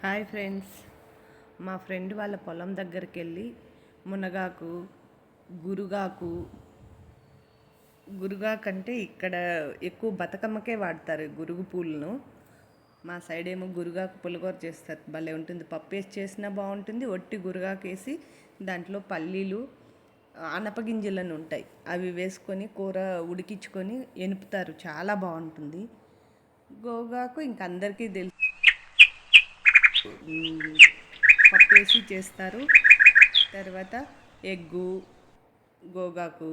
Hi friends. మా friend వాళ్ళ పొలం దగ్గరికి వెళ్ళి మునగాకు గురుగాకు గురుగాకు అంటే ఇక్కడ ఎక్కువ బతుకమ్మకే వాడతారు గురుగు పూలను. మా సైడ్ ఏమో గురుగాకు పులిగూర చేస్తారు. భలే ఉంటుంది. పప్పు వేసి చేసినా బాగుంటుంది. ఒట్టి గురుగాకు వేసి దాంట్లో పల్లీలు అనపగింజలను ఉంటాయి. అవి వేసుకొని కూర ఉడికించుకొని ఎనుపుతారు. చాలా బాగుంటుంది. గోగాకు ఇంక అందరికీ తెలుసు. పప్పు వేసి చేస్తారు. తర్వాత ఎగ్గు గోగాకు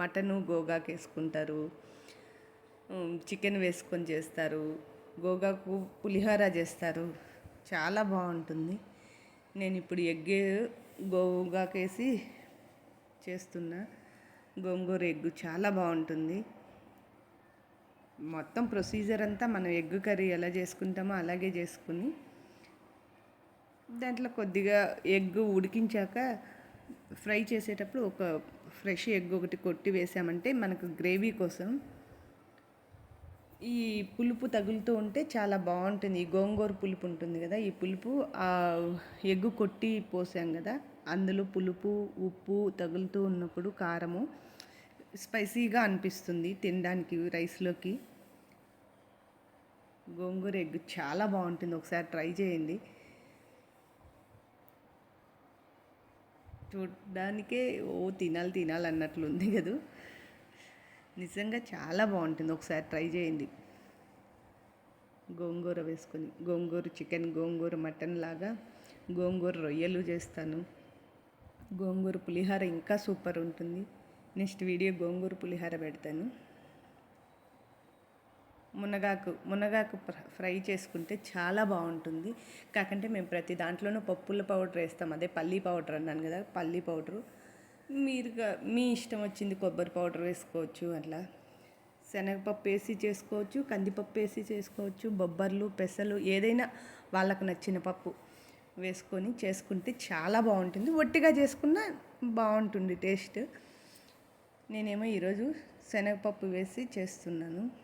మటను గోగాకు వేసుకుంటారు చికెన్ వేసుకొని చేస్తారు. గోగాకు పులిహోర చేస్తారు. చాలా బాగుంటుంది. నేను ఇప్పుడు ఎగ్ గోగాకేసి చేస్తున్నా. గోంగూర ఎగ్గు చాలా బాగుంటుంది. మొత్తం ప్రొసీజర్ అంతా మనం ఎగ్ కర్రీ ఎలా చేసుకుంటామో అలాగే చేసుకుని దాంట్లో కొద్దిగా ఎగ్ ఉడికించాక ఫ్రై చేసేటప్పుడు ఒక ఫ్రెష్ ఎగ్ ఒకటి కొట్టి వేసామంటే మనకు గ్రేవీ కోసం ఈ పులుపు తగులుతూ ఉంటే చాలా బాగుంటుంది. ఈ గోంగూర పులుపు ఉంటుంది కదా ఈ పులుపు ఆ ఎగ్గు కొట్టి పోసాం కదా అందులో పులుపు ఉప్పు తగులుతూ ఉన్నప్పుడు కారము స్పైసీగా అనిపిస్తుంది తినడానికి రైస్లోకి. గోంగూర ఎగ్ చాలా బాగుంటుంది. ఒకసారి ట్రై చేయండి. చూడడానికే ఓ తినాలి తినాలి అన్నట్లు ఉంది కదా. నిజంగా చాలా బాగుంటుంది ఒకసారి ట్రై చేయండి. గోంగూర వేసుకొని గోంగూర చికెన్ గోంగూర మటన్ లాగా గోంగూర రొయ్యలు చేస్తాను. గోంగూర పులిహార ఇంకా సూపర్ ఉంటుంది. నెక్స్ట్ వీడియో గోంగూర పులిహార పెడతాను. మునగాకు మునగాకు ఫ్ర- ఫ్రై చేసుకుంటే చాలా బాగుంటుంది. కాకంటే మేము ప్రతి దాంట్లోనూ పప్పుల పౌడర్ వేస్తాం. అదే పల్లీ పౌడర్ అన్నాను కదా పల్లీ పౌడరు. మీరుగా మీ ఇష్టం వచ్చింది కొబ్బరి పౌడర్ వేసుకోవచ్చు అట్లా. శనగపప్పు వేసి చేసుకోవచ్చు కందిపప్పు వేసి చేసుకోవచ్చు బొబ్బర్లు పెసలు ఏదైనా వాళ్ళకు నచ్చిన పప్పు వేసుకొని చేసుకుంటే చాలా బాగుంటుంది. ఒట్టిగా చేసుకున్నా బాగుంటుంది టేస్ట్. నేనేమో ఈరోజు శనగపప్పు వేసి చేస్తున్నాను.